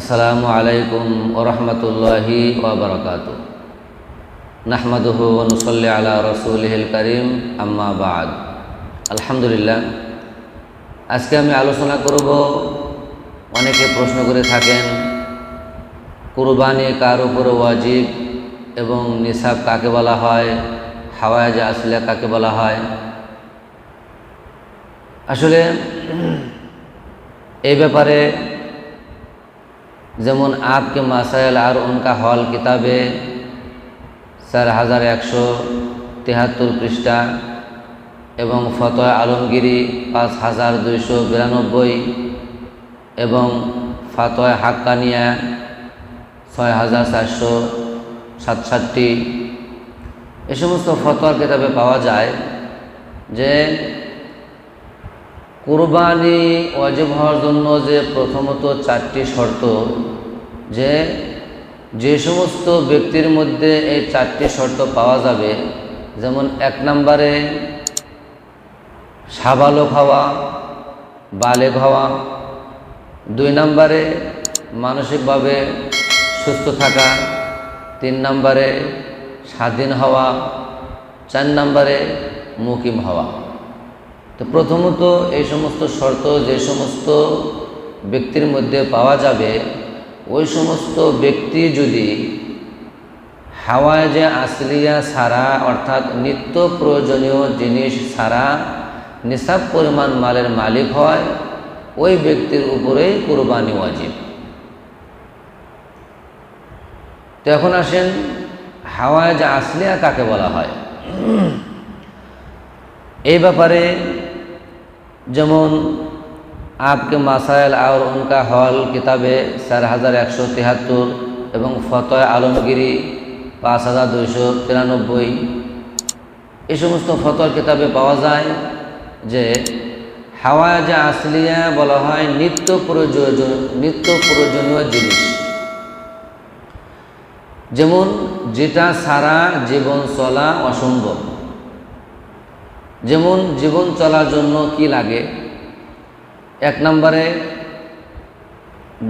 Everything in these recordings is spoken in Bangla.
আসসালামু আলাইকুম ওরহমতুল্লাহি ওবরকাত। নাহমাদুহু আলা রসুলহিল করিম, আম্মা বাদ। আলহামদুলিল্লাহ, আজকে আমি আলোচনা করব, অনেকে প্রশ্ন করে থাকেন, কুরবানি কার উপর ওয়াজিব এবং নিসাব কাকে বলা হয় হাওয়াজ আসলে কাকে বলা হয়? আসলে, এই ব্যাপারে যেমন आपके मसाइल और उनका हॉल किताबे চার হাজার একশো তেহাত্তর পৃষ্ঠা এবং ফতোয়া আলমগিরি পাঁচ হাজার দুইশো বিরানব্বই এবং ফাতোয়া হাক্কানিয়া ছয় হাজার চারশো সাতষট্টি এ সমস্ত ফতোয়ার কিতাবে পাওয়া যায় যে কুরবানি ওয়াজিব হওয়ার জন্য যে প্রথমত চারটি শর্ত, যে যে সমস্ত ব্যক্তির মধ্যে এই চারটি শর্ত পাওয়া যাবে, যেমন এক নম্বরে সাবালক হওয়া, বালেগ হওয়া, দুই নম্বরে মানসিকভাবে সুস্থ থাকা, তিন নম্বরে স্বাধীন হওয়া, চার নম্বরে মুকিম হওয়া। তো প্রথমত এই সমস্ত শর্ত, যে সমস্ত ব্যক্তির মধ্যে পাওয়া যাবে, ওই সমস্ত ব্যক্তি যদি হাওয়ায় যে আসলিয়া সারা, অর্থাৎ নিত্য প্রয়োজনীয় জিনিস সারা, নিসাব পরিমাণ মালের মালিক হয়, ওই ব্যক্তির উপরেই কোরবানি ওয়াজিব। তো এখন আসেন, হাওয়ায় যে আসলিয়া কাকে বলা হয়? এই ব্যাপারে যেমন আপকে মাসায়েল আর উনকা হল কিতাবে চার হাজার একশো তিয়াত্তর এবং ফতয় আলমগিরি পাঁচ হাজার দুইশো তিরানব্বই। এই সমস্ত ফতর কিতাবে পাওয়া যায় যে হাওয়াজ আসলিয়া বলা হয় নিত্য প্রয়োজন, নিত্য প্রয়োজনীয় জিনিস। যেমন যেটা সারা জীবন চলা অসম্ভব। যেমন জীবন চলার জন্য কি লাগে? এক নম্বরে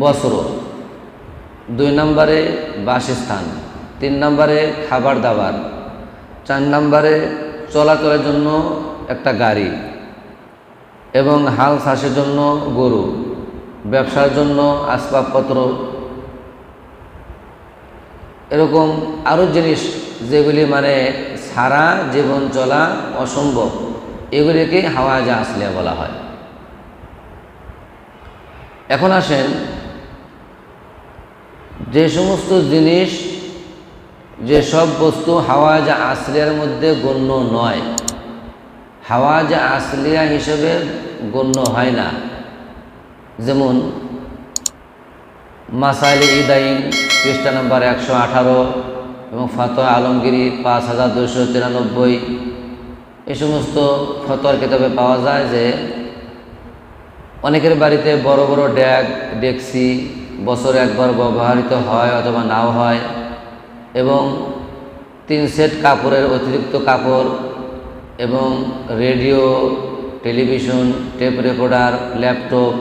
বস্ত্র, দুই নম্বরে বাসস্থান, তিন নম্বরে খাবার দাবার চার নম্বরে চলাচলের জন্য একটা গাড়ি এবং হাল চাষের জন্য গরু, ব্যবসার জন্য আসবাবপত্র। এরকম আরও জিনিস যেগুলি মানে সারা জীবন চলা অসম্ভব। এগুলিকে হাওয়া যা আসলে বলা হয়। এখন আসেন যে সমস্ত জিনিস, যে সব বস্তু হাওয়া যা আসলিয়ার মধ্যে গণ্য নয়। হাওয়া যা আসলিয়া হিসেবে গণ্য হয় না। যেমন মাসাইল ইদাইন পৃষ্ঠা নম্বর একশো আঠারো। এবং ফতোয়া আলমগিরি পাঁচ হাজার দুশো তিরানব্বই। এই সমস্ত ফতোয়ার কিতাবে পাওয়া যায় যে অনেকের বাড়িতে বড় বড় ড্যাগ, ডেক্সি বছরে একবার ব্যবহৃত হয় অথবা নাও হয় এবং তিন সেট কাপড়ের অতিরিক্ত কাপড় এবং radio, television, tape recorder, laptop,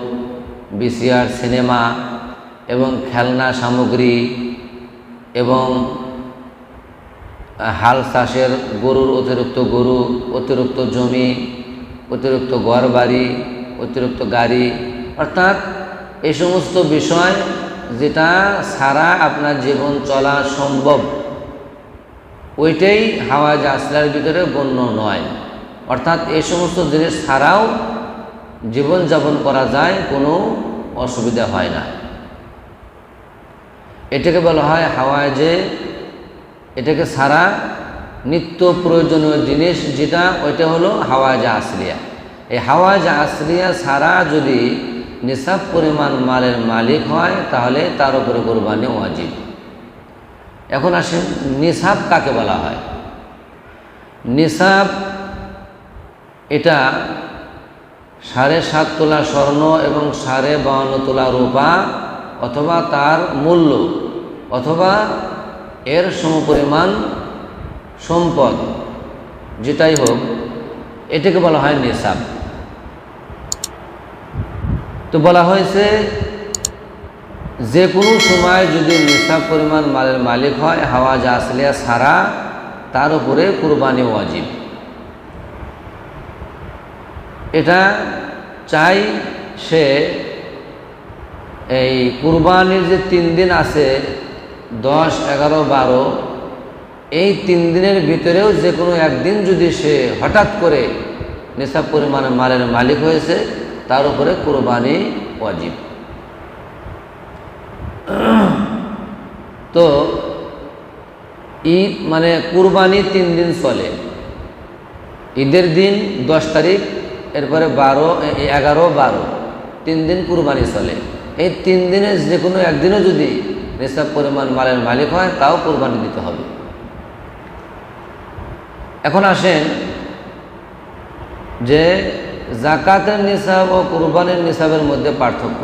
VCR, cinema এবং খেলনা সামগ্রী এবং হাল চাষের গরুর অতিরিক্ত গরু, অতিরিক্ত জমি, অতিরিক্ত ঘর বাড়ি অতিরিক্ত গাড়ি, অর্থাৎ এই সমস্ত বিষয় যেটা সারা আপনার জীবন চলা সম্ভব, ওইটাই হাওয়া আসলার ভিতরে গণ্য নয়। অর্থাৎ এই সমস্ত জিনিস ছাড়াও জীবনযাপন করা যায়, কোনো অসুবিধা হয় না। এটাকে বলা হয় হাওয়ায় যে এটাকে সারা নিত্য প্রয়োজনীয় জিনিস যেটা, ওইটা হলো হাওয়া যা আসলিয়া এই হাওয়া যা আসলিয়া সারা যদি নিসাব পরিমাণ মালের মালিক হয়, তাহলে তার উপরে কোরবানি ওয়াজিব। এখন আসেন, নিসাব কাকে বলা হয়? নিসাব এটা সাড়ে সাত তোলা স্বর্ণ এবং সাড়ে বাউন্ন তোলা রূপা অথবা তার মূল্য অথবা এর সমপরিমাণ সম্পদ, যেটাই হোক, এটাকে বলা হয় নিসাব তো বলা হয়েছে যে কোনো সময় যদি নিসাব পরিমাণ মালের মালিক হয়, হাওয়া যা আসলে সারা, তার উপরে কুরবানি ওয়াজিব। এটা চাই সে এই কুরবানির যে তিন দিন আছে দশ, এগারো, বারো, এই তিন দিনের ভিতরেও যে কোনো একদিন যদি সে হঠাৎ করে নিসাব পরিমাণে মালের মালিক হয়েছে, তার উপরে কুরবানি ওয়াজিব। তো ঈদ মানে কুরবানি তিন দিন চলে। ঈদের দিন দশ তারিখ, এরপরে বারো এগারো, বারো, তিন দিন কুরবানি চলে। এই তিন দিনে যে কোনো একদিনও যদি নিসাব পরিমাণ মালের মালিক হয়, তাও কোরবানি দিতে হবে। এখন আসেন যে জাকাতের নিসাব ও কুরবানির নিসাবের মধ্যে পার্থক্য।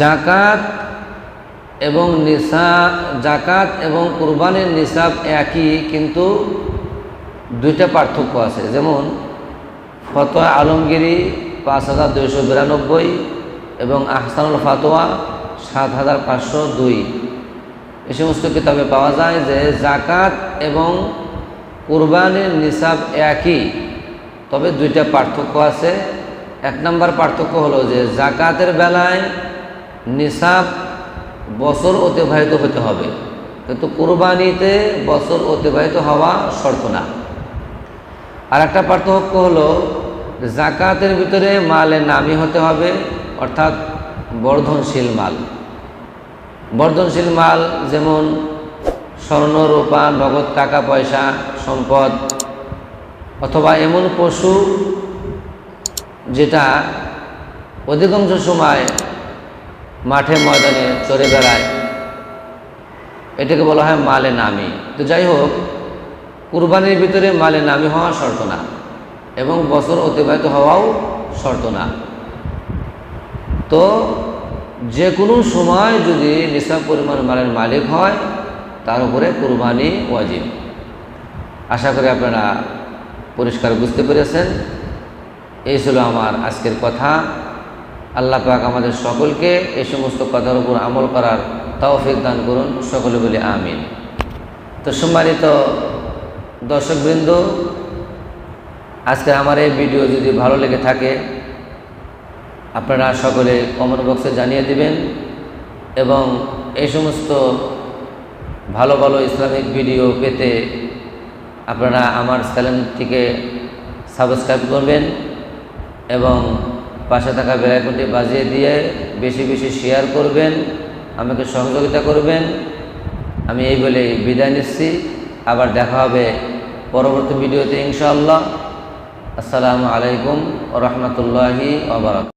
জাকাত এবং নিসা, জাকাত এবং কুরবানির নিসাব একই, কিন্তু দুইটা পার্থক্য আছে। যেমন, ফতোয়া আলমগিরি পাঁচ হাজার দুইশো বিরানব্বই এবং আহসানুল ফাতোয়া সাত হাজার পাঁচশো দুই। এ সমস্ত কিতাবে পাওয়া যায় যে জাকাত এবং কুরবানির নিসাব একই। তবে দুইটা পার্থক্য আছে। এক নম্বর পার্থক্য হলো যে জাকাতের বেলায় নিসাব বছর অতিবাহিত হতে হবে। কিন্তু কুরবানিতে বছর অতিবাহিত হওয়া শর্ত না। আর একটা পার্থক্য হলো জাকাতের ভিতরে মালের নামি হতে হবে, অর্থাৎ বর্ধনশীল মাল। বর্ধনশীল মাল যেমন স্বর্ণ, রূপা, নগদ টাকা, পয়সা, সম্পদ, অথবা এমন পশু যেটা অধিকাংশ সময় মাঠে ময়দানে চড়ে বেড়ায়। এটাকে বলা হয় মালে নামি। তো যাই হোক, কুরবানির ভিতরে মালে নামি হওয়া শর্ত না এবং বছর অতিবাহিত হওয়াও শর্ত না। তো যে কোনো সময় যদি নিসাব পরিমাণ মালের মালিক হয়, তার উপরে কুরবানি ওয়াজিব। আশা করি আপনারা পরিষ্কার বুঝতে পেরেছেন। এই ছিল আমার আজকের কথা। আল্লাহ পাক আমাদের সকলকে এই সমস্ত কথার উপর আমল করার তৌফিক দান করুন। সকলে বলি আমিন। তো সম্মানিত দর্শকবৃন্দ, আজকে আমার এই ভিডিও যদি ভালো লেগে থাকে আপনারা সকলে কমেন্ট বক্সে জানিয়ে দিবেন এবং এই সমস্ত ভালো ভালো ইসলামিক ভিডিও পেতে আপনারা আমার চ্যানেলটিকে সাবস্ক্রাইব করবেন এবং পাশে থাকা বেলাইকনটি বাজিয়ে দিয়ে বেশি বেশি শেয়ার করবেন, আমাকে সহযোগিতা করবেন। আমি এই বলে বিদায় নিচ্ছি। আবার দেখা হবে পরবর্তী ভিডিওতে ইনশাআল্লাহ। আসসালামু আলাইকুম রহমতুল্লাহি ওবরাক